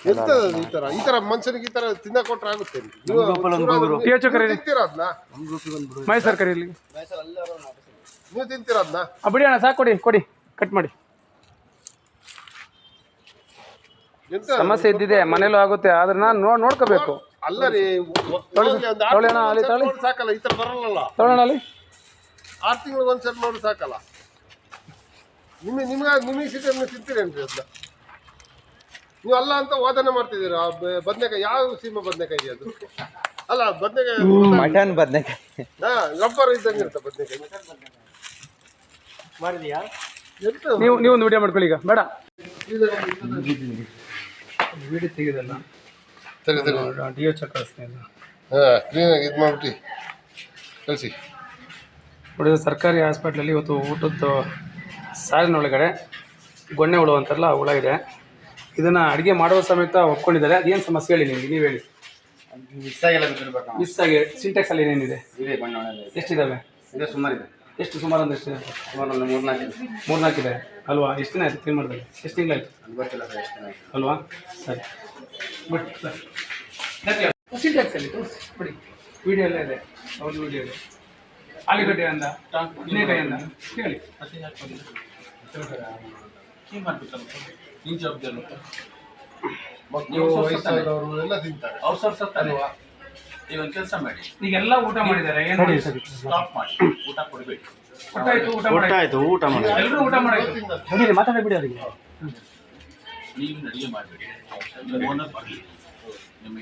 ಈ ತರ? ಈ ತರ ಮನುಷ್ಯನಿಗೆ ಈ ತರ ತಿನ್ನ ಕೊಟ್ರೆ ಆಗುತ್ತೆ ನೀವು ಟಿ ಎಚ್ ಕರೀರಿ ತಿಂತೀರಾ ಅದನ್ನ ಮಹೇಶ್ ಸರ್ ಕರೀಲಿ ನೀವು ತಿಂತೀರಾ ಅದನ್ನ ಆ, ಬಿಡಿ ಅಣ್ಣ ಸಾಕು ಕೊಡಿ ಕೊಡಿ ಕಟ್ ಮಾಡಿ. ಎಂತ? ಸಮಸ್ಯೆ ಇದ್ದಿದೆ ಮನೇಲೂ ಆಗುತ್ತೆ ಆದ್ರೆ ನಾನು ನೋಡ್ ನೋಡ್ಕೋಬೇಕು. ಅಲ್ಲ ರೀ ಹೋಗ್ಲಿ ಒಂದು ತೊಳೆ ಅಣ್ಣ, ಅಲ್ಲಿ ತೊಳೆ. ಸಾಕಲ್ಲ ಈ ತರ ಬರಲ್ಲ ತಗೊಳ್ಳೋಣ ಅಲ್ಲಿ. ಆರು ತಿಂಗಳಿಗೆ ಒಂದ್ಸರಿ ನೋಡಿ ಸಾಕಲ್ಲ. ನಿಮಗೆ ನಿಮ್ಗೆ ನಿಮಗೆ ಸಿಟಿ ನೀವು ತಿಂತೀರೇನ್ರಿ ಅದನ್ನ ನೀವು ಅಲ್ಲ ಅಂತ ವಾದನೆ ಮಾಡ್ತಿದ್ದೀರಾ? ಬದನೆಕಾಯಿ ಯಾವ ಸೀಮೆ ಬದನೆಕಾಯಿ ಅದು? ಅಲ್ಲ ಬದನೆಕಾಯಿ ಮಟನ್ ಬದನೆಕಾಯಿ. ಹಾ ರಬ್ಬರ್ ಇದ್ದಂಗೆ ಇರುತ್ತೆ ಬದನೆಕಾಯಿ. ಎಂತ? ನೀವು ನೀವು ಒಂದು ವಿಡಿಯೋ ಮಾಡ್ಕೊಳ್ಳಿ ಈಗ. ಬೇಡ. ವಿಡಿಯೋ ತೆಗೆದಲ್ಲ ಸರಿ ಸರಿ ಡಿ ಎಚ್ ಕಳಿಸ್ತೀನಿ ಹಾ ಕ್ಲೀನಾಗಿ ಇದು ಮಾಡ್ಬಿಟ್ಟು ಕಳಿಸಿ. ನೋಡಿ ಸರ್ಕಾರಿ ಹಾಸ್ಪಿಟ್ಲಲ್ಲಿ ಇವತ್ತು ಊಟದ್ದು ಸಾರಿನೊಳಗಡೆ ಗೊಣ್ಣೆ ಹುಳು ಅಂತಾರಲ್ಲ ಹುಳ ಇದೆ. ಇದನ್ನು ಅಡುಗೆ ಮಾಡುವ ಸಮೇತ ಒಪ್ಕೊಂಡಿದ್ದಾರೆ ಅದೇನು ಸಮಸ್ಯೆ ಹೇಳಿ ನಿಮಗೆ ನೀವು ಹೇಳಿ ಮಿಸ್ ಆಗಿಲ್ಲ ಮಿಸ್ ಆಗಿ ಸಿಂಟೆಕ್ಸ್ ಅಲ್ಲಿ ಏನೇನಿದೆ ಇದೆ ಬಣ್ಣ ಎಷ್ಟಿದಾವೆ ಇದೆ ಸುಮಾರು ಇದೆ ಎಷ್ಟು ಸುಮಾರು ಅಂದ್ರೆ ಎಷ್ಟಿದೆ ಸುಮಾರು ಒಂದು ಮೂರ್ನಾಲ್ಕು ಇದೆ ಮೂರ್ನಾಲ್ಕಿದೆ ಅಲ್ವಾ ಎಷ್ಟು ದಿನ ಆಯ್ತು ಕ್ಲೀನ್ ಮಾಡಿದ್ರೆ ಎಷ್ಟು ತಿಂಗಳಾಯ್ತು ಗೊತ್ತಿಲ್ಲ ಸರ್ ಎಷ್ಟು ಇದೆ. ಅಲ್ವಾ ಸರಿ ಬಟ್ ಸರ್ ಸಿಂಟೆಕ್ಸ್ ಅಲ್ಲಿ ತೋರಿಸಿ ಬಿಡಿ ವಿಡಿಯೋ ಎಲ್ಲ ಇದೆ ಅವ್ರದ್ದು ವಿಡಿಯೋ ಇದೆ ಆಲೂಗಡ್ಡೆ ಅಂದ ಹೇಳಿ ಮಕ್ಕಳು ವಯಸ್ಸಾದವರು ಎಲ್ಲ ತಿಂತಾರೆ. ಅವ್ರು ಸರ್ ಸತ್ತಲ್ವಾ ಒಂದು ಕೆಲಸ ಮಾಡಿ. ಈಗೆಲ್ಲ ಊಟ ಮಾಡಿದ್ದಾರೆ ಏನು ಸ್ಟಾಪ್ ಮಾಡಿ. ಊಟ ಕೊಡ್ಬೇಕು. ಊಟ ಆಯ್ತು ಊಟ ಮಾಡಿ ಊಟ ಮಾಡಿ ಎಲ್ಲರೂ ಊಟ ಮಾಡಿ ಮಾತಾಡಬೇಡಿ ಅವರಿಗೆ. ನೀವು ಅಡುಗೆ ಮಾಡಬೇಡಿ. ಓನರ್ ಬರಲಿ. ನಿಮ್ಮ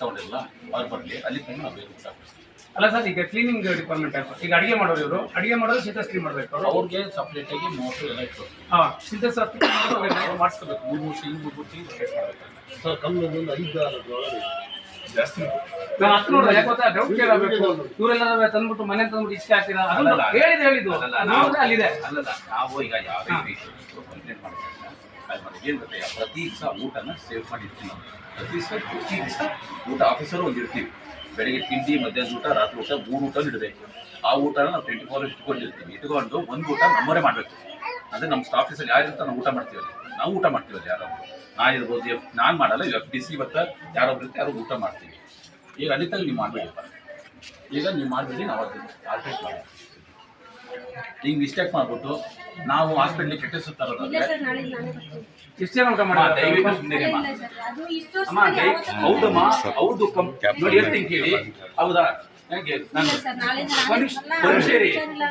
ತಗೊಂಡಿಲ್ಲ ಅವ್ರು ಬರಲಿ. ಅಲ್ಲಿ ತನಕ ನಾವು ಬೇರೆ ಊಟ ಕೊಡ್ತೀವಿ. ಅಲ್ಲ ಸರ್ ಈಗ ಕ್ಲೀನಿಂಗ್ ಡಿಪಾರ್ಟ್ಮೆಂಟ್ ಈಗ ಅಡಿಗೆ ಮಾಡೋರು ಇವರು. ಅಡಿಗೆ ಮಾಡೋದು ಸಿಂಥಸ್ ಕ್ಲೀನ್ ಮಾಡಬೇಕು. ಅವ್ರಿಗೆ ಸಪ್ರೇಟ್ ಆಗಿ ಮೋಟ್ರ್ ಎಲ್ಲ ಇಟ್ಟು ಹಾಂ ಸಿಂಟೆಕ್ಸ್ ಮಾಡಿಸ್ಕೋಬೇಕು. ಮೂರು ಮೂರು ಸಿಂಗ್ ಮೂರು ಮೂರು ಮಾಡಬೇಕು. ಸರ್ ಕಮ್ಮಿ ಒಂದು ಐದು ಆರು ಜಾಸ್ತಿ ನಾನು ಅಷ್ಟು ನೋಡಿದೆ ಯಾಕೆ ಡೌಟ್ ಕೇಳಬೇಕು. ಇವರೆಲ್ಲ ತಂದ್ಬಿಟ್ಟು ಮನೆ ತಂದ್ಬಿಟ್ಟು ಇಷ್ಟ ಹಾಕ್ತೀರಾ? ಅದನ್ನ ಹೇಳಿದ ಹೇಳಿದ್ದು ನೋಡಿದ್ರೆ ಅಲ್ಲಿದೆ. ಅಲ್ಲಲ್ಲ ನಾವು ಈಗ ಯಾವುದೇ ಪೇಷಂಟ್ಗಳು ಕಂಪ್ಲೇಂಟ್ ಮಾಡ್ತಾರೆ ಏನು ಗೊತ್ತಾ ಪ್ರತಿ ದಿವಸ ಊಟನ ಸೇವ್ ಮಾಡಿ ಇರ್ತೀವಿ ನಾವು. ಪ್ರತಿ ದಿವಸ ಪ್ರತಿ ದಿವಸ ಊಟ ಆಫೀಸರು ಒಂದು ಇರ್ತೀವಿ ಬೆಳಿಗ್ಗೆ ತಿಂಡಿ ಮಧ್ಯಾಹ್ನ ಊಟ, ರಾತ್ರಿ ಊಟ, ಮೂರು ಊಟ ಇಡಬೇಕು. ಆ ಊಟನ ನಾವು ಟ್ವೆಂಟಿ ಫೋರ್ ಇಟ್ಕೊಂಡಿರ್ತೀವಿ. ಇಟ್ಕೊಂಡು ಒಂದು ಊಟ ನಮ್ಮವರೇ ಮಾಡಬೇಕು. ಅಂದರೆ ನಮ್ಮ ಸ್ಟಾಫೀಸಲ್ಲಿ ಯಾರಿರ್ತ ನಾವು ಊಟ ಮಾಡ್ತೀವಲ್ಲ ನಾವು ಊಟ ಮಾಡ್ತೀವಲ್ಲ ಯಾರೋ ನಾನು ಇರ್ಬೋದು ನಾನು ಮಾಡಲ್ಲ ಎಫ್ ಡಿ ಸಿ ಇವತ್ತು ಇರುತ್ತೆ ಯಾರೋ ಊಟ ಮಾಡ್ತೀವಿ. ಈಗ ಅನಿತಲ್ಲಿ ನೀವು ಮಾಡಬೇಡಿಪ್ಪ ಈಗ ನೀವು ಮಾಡಬೇಡಿ, ನಾವು ಅದನ್ನು ಆಲ್ಟ್ರೇಟ್ ಮಾಡಿ ಈಗ ಮಿಸ್ಟೇಕ್ ಮಾಡ್ಬಿಟ್ಟು ನಾವು ಹಾಸ್ಪಿಟ್ಲಿಗೆ ಕೆಟ್ಟ ಇಲ್ಲ ಸರ್ ನಾಳೆ ಬರ್ತೀನಿ. ಇಷ್ಟೇ ಮಾಡಿ ದಯವಿಟ್ಟು ಸುಮ್ಮನೆ ಅಮ್ಮ. ಹೌದಮ್ಮ ಹೌದು ಕಂ ನೋಡಿ ಹೇಳ್ತೀನಿ ಕೇಳಿ. ಹೌದಾ? ಹೇಗೆ? ನಾನು ಒಂದ್ ನಿಮಿಷ ಬರಲ್ಲ.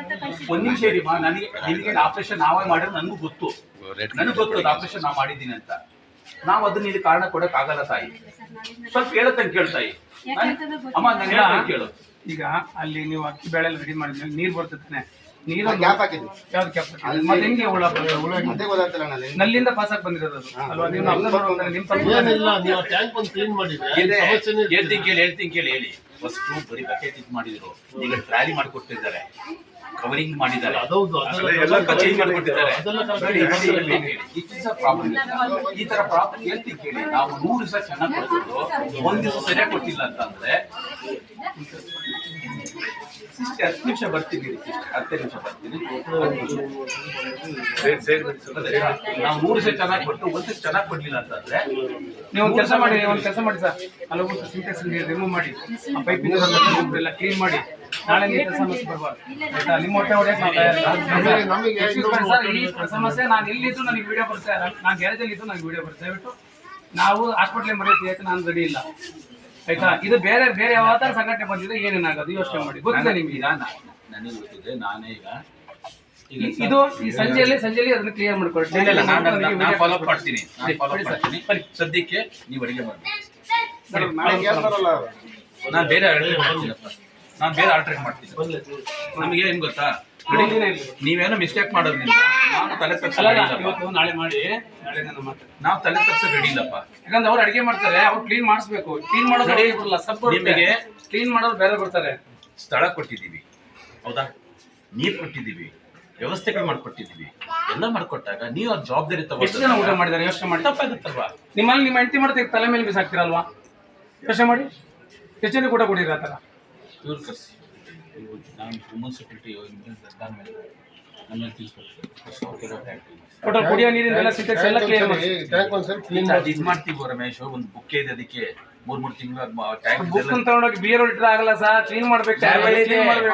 ಒಂದ್ ನಿಮಿಷ ನಿಮಿಷ ಮಾ ನನಗೆ ನಿಮಗೆ ಆಪರೇಷನ್ ನಾವೇ ಮಾಡಿದ್ರೆ ನನಗೂ ಗೊತ್ತು. ನನಗೆ ಗೊತ್ತು ಅದು ಆಪರೇಷನ್ ನಾವು ಮಾಡಿದ್ದೀನಿ ಅಂತ. ನಾವು ಅದನ್ನ ಇಲ್ಲಿ ಕಾರಣ ಕೊಡಕ್ ಆಗಲ್ಲ ತಾಯಿ. ಸ್ವಲ್ಪ ಹೇಳತ್ತಂಗೆ ಕೇಳ್ತಾಯಿ ಅಮ್ಮ ನಾನು ಕೇಳು. ಈಗ ಅಲ್ಲಿ ನೀವು ಅಕ್ಕಿ ಬೇಳೆ ರೆಡಿ ಮಾಡಿದ್ಮೇಲೆ ನೀರು ಬರ್ತದೆ ನೀರು ಗ್ಯಾಪ್ ಹಾಕಿದ್ವಿ. ಯಾವ್ದು ಕ್ಯಾಪ್ ಮತ್ತೆ ಹೆಂಗೆ ಹುಳ ಬರ್ತದೆ? ಹುಳ ಹೆಂಗೆ? ಅದೇ ಗೊತ್ತಾಗ್ತಿಲ್ಲ ನಾನು ನಲ್ಲಿಂದ ಪಾಸ್ ಆಗಿ ಬಂದಿರೋದು ಅದು. ಅಲ್ವಾ? ನೀವು ಅಬ್ಸರ್ವ್ ಏನಿಲ್ಲ ನೀವು ಟ್ಯಾಂಕ್ ಒಂದು ಕ್ಲೀನ್ ಮಾಡಿದ್ರೆ ಇದೆ. ಸಮಸ್ಯೆನೇ ಇರ್ತಿಲ್ಲ. ಹೇಳ್ತೀನಿ ಕೇಳಿ ಹೇಳ್ತೀನಿ ಕೇಳಿ ಹೇಳಿ. ಫಸ್ಟು ಬರೀ ಬಕೆಟ್ ಇದು ಮಾಡಿದ್ರು. ಈಗ ಟ್ರಾಲಿ ಮಾಡಿಕೊಟ್ಟಿದ್ದಾರೆ ಕವರಿಂಗ್ ಮಾಡಿದ್ದಾರೆ. ಅದೌದು ಅದೆಲ್ಲ ಎಲ್ಲ ಚೇಂಜ್ ಮಾಡಿಕೊಟ್ಟಿದ್ದಾರೆ ಅದೆಲ್ಲ correct ನೋಡಿ, ನೋಡಿ, ಹೇಳ್ತೀನಿ ಕೇಳಿ. It is a problem. ಈ ತರ ಪ್ರಾಬ್ಲಮ್ ಹೇಳ್ತೀನಿ ಕೇಳಿ. ನಾವು ನೂರು ದಿವಸ ಚೆನ್ನಾಗಿ ಕೊಡ್ತಿದ್ರು ಒಂದ್ ದಿವಸ ಸರಿಯಾಗಿ ಕೊಟ್ಟಿಲ್ಲ ಅಂತಂದ್ರೆ ಸಿಸ್ಟರ್ ಹತ್ತು ನಿಮಿಷ ಬರ್ತೀನಿ. ಹತ್ತೇ ನಿಮಿಷ ಬರ್ತೀನಿ. ನಾವು ಮೂರು ದಿವಸ ಚೆನ್ನಾಗಿ ಕೊಟ್ಟು ಒಂದು ಚೆನ್ನಾಗಿ ಕೊಡ್ಲಿಲ್ಲ ಅಂತಂದ್ರೆ ನೀವು ಒಂದು ಕೆಲಸ ಮಾಡಿ ಒಂದು ಕೆಲಸ ಮಾಡಿ ಸರ್. ಅಲ್ಲಿ ಸಿಂಟೆಕ್ಸ್ ನೀರು ರಿಮೂವ್ ಮಾಡಿ ಆ ಪೈಪ್ ಎಲ್ಲ ಕ್ಲೀನ್ ಮಾಡಿ ನಾಳೆ ನೀವು ಕೆಲಸ ಸಮಸ್ಯೆ ಬರಬಾರ್ದು. ಆಯ್ತಾ? ನಿಮ್ಮ ಹೊಟ್ಟೆ ಹೊಡೆಯಕ್ಕೆ sir, ಈ ಸಮಸ್ಯೆ ನಾನು ಎಲ್ಲಿದ್ದು ನನಗೆ ವಿಡಿಯೋ ಬರ್ತಾ ನಾನು ಗ್ಯಾರೇಜಲ್ಲಿ ಇದ್ದು ನನಗೆ ವಿಡಿಯೋ ಬರ್ತಾ ದಯವಿಟ್ಟು ನಾವು ಹಾಸ್ಪಿಟ್ಲಿಗೆ ಮರೆಯೋದು ಯಾಕೆ ನಾನು ರೆಡಿ ಇಲ್ಲ? ಆಯ್ತಾ? ಇದು ಬೇರೆ ಬೇರೆ ಯಾವ ಥರ ಸಂಘಟನೆ ಬಂದಿದೆ? ಏನೇನಾಗೋದು ಯೋಚನೆ ಮಾಡಿ. ಗೊತ್ತಿಲ್ಲ ನಿಮ್ಗೆ? ಈಗ ನನಗೆ ಗೊತ್ತಿದೆ ನಾನೇ ಈಗ ಇದು ಈ ಸಂಜೆಯಲ್ಲಿ ಸಂಜೆಯಲ್ಲಿ ಅದನ್ನ ಕ್ಲಿಯರ್ ಮಾಡ್ಕೊಳ್ಳಿ. ಇಲ್ಲ, ಇಲ್ಲ, ನಾನು ನನಗೆ ನಾನು ಫಾಲೋ ಅಪ್ ಮಾಡ್ತೀನಿ. ಮಾಡ್ತೀನಿ. ಸದ್ಯಕ್ಕೆ ನೀವು ಅಡಿಗೆ ಮಾಡಿ ನಾನು ಬೇರೆ ಆಲ್ಟ್ರೇಟ್ ಮಾಡ್ತೀನಪ್ಪ. ನಾನು ಬೇರೆ ಆಲ್ಟ್ರೇಟ್ ಮಾಡ್ತೀನಿ. ನಮಗೆ ಏನ್ ಗೊತ್ತಾ. ನೀವೇನೋ ಮಿಸ್ಟೇಕ್ ಮಾಡೋದ್ರಿಂದ ನಾವು ತಲೆ ತಗ್ಸ ಅಲ್ಲ, ರೆಡಿ ಅಲ್ಲ, ಇಲ್ಲಪ್ಪ. ಇವತ್ತು ನಾಳೆ ಮಾಡಿ ನಾಳೆ ನಾನು ಮಾತಾಡ್ತೀನಿ ನಾವು ತಲೆ ತಗ್ಸ ರೆಡಿ ಇಲ್ಲಪ್ಪ. ಯಾಕಂದ್ರೆ ಅವ್ರು ಅಡಿಗೆ ಮಾಡ್ತಾರೆ ಅವ್ರು ಕ್ಲೀನ್ ಮಾಡಿಸ್ಬೇಕು. ಕ್ಲೀನ್ ಮಾಡೋದು ರೆಡಿ ಸಬ್ ನಿಮಗೆ ಕ್ಲೀನ್ ಮಾಡೋರು ಬೇರೆ ಬರ್ತಾರೆ. ಸ್ಥಳ ಕೊಟ್ಟಿದ್ದೀವಿ. ಹೌದಾ? ನೀರು ಕೊಟ್ಟಿದ್ದೀವಿ. ವ್ಯವಸ್ಥೆಗಳು ಮಾಡ್ಕೊಟ್ಟಿದ್ದೀವಿ. ಎಲ್ಲ ಮಾಡ್ಕೊಟ್ಟಾಗ ನೀವು ಅವ್ರ ಜವಾಬ್ದಾರಿ ಎಷ್ಟು ಜನ ಊಟ ಮಾಡಿದ್ದಾರೆ? ಯೋಚನೆ ಮಾಡಿ. ತಪ್ಪಾಗುತ್ತಲ್ವಾ? ನಿಮ್ಮಲ್ಲಿ ನಿಮ್ಮ ಹೆಂಡತಿ ಮಾಡ್ತೀವಿ ತಲೆ ಮೇಲೆ ಬಿಸಾಕ್ತಿರಲ್ವಾ? ಯೋಚನೆ ಮಾಡಿ. ಎಷ್ಟು ಕೂಡ ಊಟ ಕೊಡಿರ ಆ ಥರ? ಇವ್ರು ಕರ್ಸಿ. ನಾನು ವುಮನ್ ಮೇಲೆ ಕುಡಿಯೋ ನೀರಿಂದೆಲ್ಲ ಸಿಂಟೆಕ್ಸ್ ಎಲ್ಲ ಕ್ಲಿಯರ್ ಮಾಡಿ ಅದು ಇದು ಮಾಡ್ತೀವಿ ರಮೇಶ್ ಒಂದು ಬುಕ್ ಇದೆ ಅದಕ್ಕೆ. ಮೂರ್ ಮೂರು ತಿಂಗಳು ಟ್ಯಾಂಕ್ ಬುಕ್ ತಗೊಂಡೋಗಿ ಬಿಯರ್ ಇಟ್ರೆ ಆಗಲ್ಲ ಸರ್. ಕ್ಲೀನ್ ಮಾಡ್ಬೇಕು.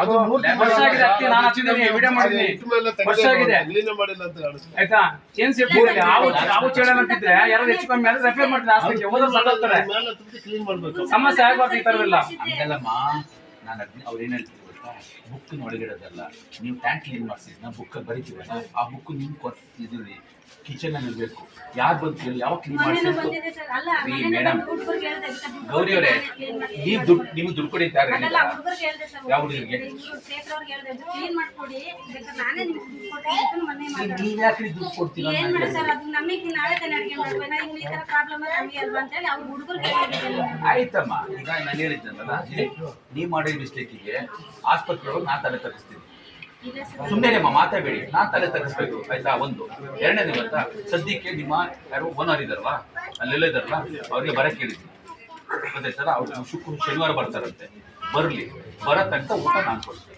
ಅದು ಮೂರ್ ತಿಂಗಳು ವರ್ಷ ಆಗಿದೆ ಹತ್ತಿ ನಾನು ಹತ್ತಿದ್ದೀನಿ ವಿಡಿಯೋ ಮಾಡಿದ್ದೀನಿ ವರ್ಷ ಆಗಿದೆ. ಕ್ಲೀನ್ ಮಾಡಿಲ್ಲ ಅಂತ ಕಾಣಿಸ್ತು ಆಯ್ತಾ? ಏನ್ ಸೇಫ್ಟಿ ಇದೆ ಹಾವು ಹಾವು ಅಂತಿದ್ರೆ ಯಾರು ಹೆಚ್ಚು ಕಮ್ಮಿ ಆದ್ರೆ ರೆಫರ್ ಮಾಡ್ತಾರೆ ಆಸ್ಪತ್ರೆಗೆ ಹೋದ್ರೆ ಸತ್ತೋಗ್ತಾರೆ ಕ್ಲೀನ್ ಮಾಡ್ಬೇಕು. ಸಮಸ್ಯೆ ಆಗ್ಬಾರ್ದು ಈ ತರದೆಲ್ಲ ಹಂಗಲ್ಲಮ್ಮ ನಾನು ಅದ್ನ ಅವ್ರು ಏನ್ ಹೇಳ್ತೀವಿ ಗೊತ್ತಾ ಬುಕ್ ಒಳಗಿಡೋದಲ್ಲ. ನೀವು ಟ್ಯಾಂಕ್ ಕ್ಲೀನ್ ಮಾಡಿಸಿದ್ನ ಬುಕ್ ಬರಿತೀವಲ್ಲ ಆ ಬುಕ್ ನಿಮ್ಗೆ ಕೊಟ್ಟು ಇದು ಕಿಚನ್ ಅಲ್ಲಿ ಇರ್ಬೇಕು. ಯಾರು ಬಂದು ಕೇಳಿ ಯಾವಾಗ ಕ್ಲೀನ್ ಮಾಡಿಸ್ಬೇಕು ರೀ ಮೇಡಮ್ ಗೌರಿ ಅವರೇ ಕೊಡಿ, ನೀವು ದುಡ್ಡು ನಿಮ್ಗೆ ದುಡ್ಡು ಸರ್. ಯಾವ ಹುಡುಗರಿಗೆ? ನೀವ್ ದುಡ್ಡು ಕೊಡ್ತೀರಾ ಆಯ್ತಮ್ಮ ಈಗ ನಾನು ಹೇಳಿದ್ದಲ್ಲ ನೀವು ಮಾಡಿದ ಮಿಸ್ಟೇಕಿಗೆ ಆಸ್ಪತ್ರೆ ಒಳಗೆ ನಾನು ತಲೆ ಸರ್ ಸುಮ್ಮನೆ ಅಮ್ಮ ಮಾತಾಡಬೇಡಿ. ನಾನು ತಲೆ ತಗ್ಗಿಸ್ಬೇಕು, ಆಯ್ತಾ? ಒಂದು. ಎರಡನೇ ಗೊತ್ತಾ? ಸದ್ಯಕ್ಕೆ ನಿಮ್ಮ ಯಾರು ಓನರ್ ಇದಾರಲ್ಲ ಅಲ್ಲೆಲ್ಲ ಇದಾರಲ್ಲ ಅವ್ರಿಗೆ ಬರಕ್ಕೆ ಮತ್ತೆ ಸರ್ ಅವ್ರು ಶುಕ್ರ ಶನಿವಾರ ಬರ್ತಾರಂತೆ. ಬರಲಿ. ಬರೋ ತನಕ ಊಟ ನಾನು ಕೊಡ್ತೀನಿ.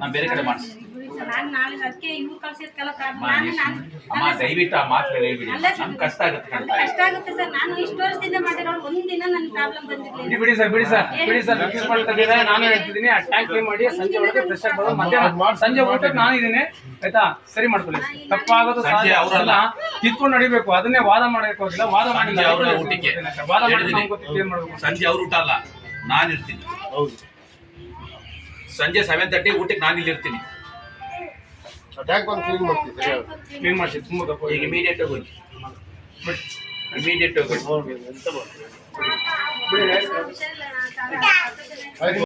ನಾನು ಬೇರೆ ಕಡೆ ಮಾಡಿಸ್ತೀನಿ ನಾನು ನಾಳೆ ಅದಕ್ಕೆ ಇವ್ರು ಕಳ್ಸಿದ್ಕೆಲ್ಲ ಅಮ್ಮ, ನಾನು ನೀವು ನಾನು ಸುಮ್ನೆ- ಅಮ್ಮ ದಯವಿಟ್ಟು ಆ ಮಾತುಗಳು ಹೇಳ್ಬಿಡಿ ನಮ್ಗೆ ಕಷ್ಟ ಆಗುತ್ತೆ ಕಷ್ಟ ಸರ್. ನಾನು ಇಷ್ಟು ವರ್ಷದಿಂದ ಮಾಡಿರೋರು ಒಂದಿನ ನನ್ ಪ್ರಾಬ್ಲಮ್ ಬಂದಿರ್ಲಿಲ್ಲ. ಬಿಡಿ ಬಿಡಿ ಸರ್ ಬಿಡಿ ಸರ್. ಬಿಡಿ ಸರ್ ರಿಕ್ವೆಸ್ಟ್ ನಾನು ಹೇಳ್ತಿದ್ದೀನಿ ಆ ಟ್ಯಾಂಕ್ ಕ್ಲೀನ್ ಮಾಡಿ ಸಂಜೆ ಒಳಗೆ ಫ್ರೆಶ್ ಆಗಿ ಬರೋದು ಮಧ್ಯಾಹ್ನ ಸಂಜೆ ಊಟಕ್ಕೆ ನಾನು ಇದೀನಿ. ಆಯ್ತಾ? ಸರಿ ಮಾಡ್ಕೊಳ್ಳಿ. ತಪ್ಪಾಗೋದು ಸಂಜೆ ಅವ್ರಲ್ಲ. ತಿದ್ಕೊಂಡು ನಡಿಬೇಕು. ಅದನ್ನೇ ವಾದ ಮಾಡಬೇಕು ಹೋಗಿಲ್ಲ. ವಾದ ಮಾಡಿ ಸಂಜೆ ಅವ್ರ ಊಟಕ್ಕೆ. ವಾದ ಕ್ಲಿಯರ್ ಮಾಡಬೇಕು ಸಂಜೆ ಅವ್ರ ಊಟ ಅಲ್ಲ. ನಾನು ಇರ್ತೀನಿ. ಹೌದು. ಸಂಜೆ ಸೆವೆನ್ ತರ್ಟಿ ಊಟಕ್ಕೆ ನಾನು ಇಲ್ಲಿ ಇರ್ತೀನಿ. ಟ್ಯಾಂಕ್ ಒಂದು ಕ್ಲೀನ್ ಮಾಡ್ತೀವಿ ಕ್ಲೀನ್ ಮಾಡಿಸಿ ತುಂಬ ತಪ್ಪು ಈಗ ಇಮಿಡಿಯೇಟ್ ಆಗಿ ಹೋಗಿ ಇಮಿಡಿಯೇಟ್ ಆಗಿ ಹೋಗಿ ಎಂತ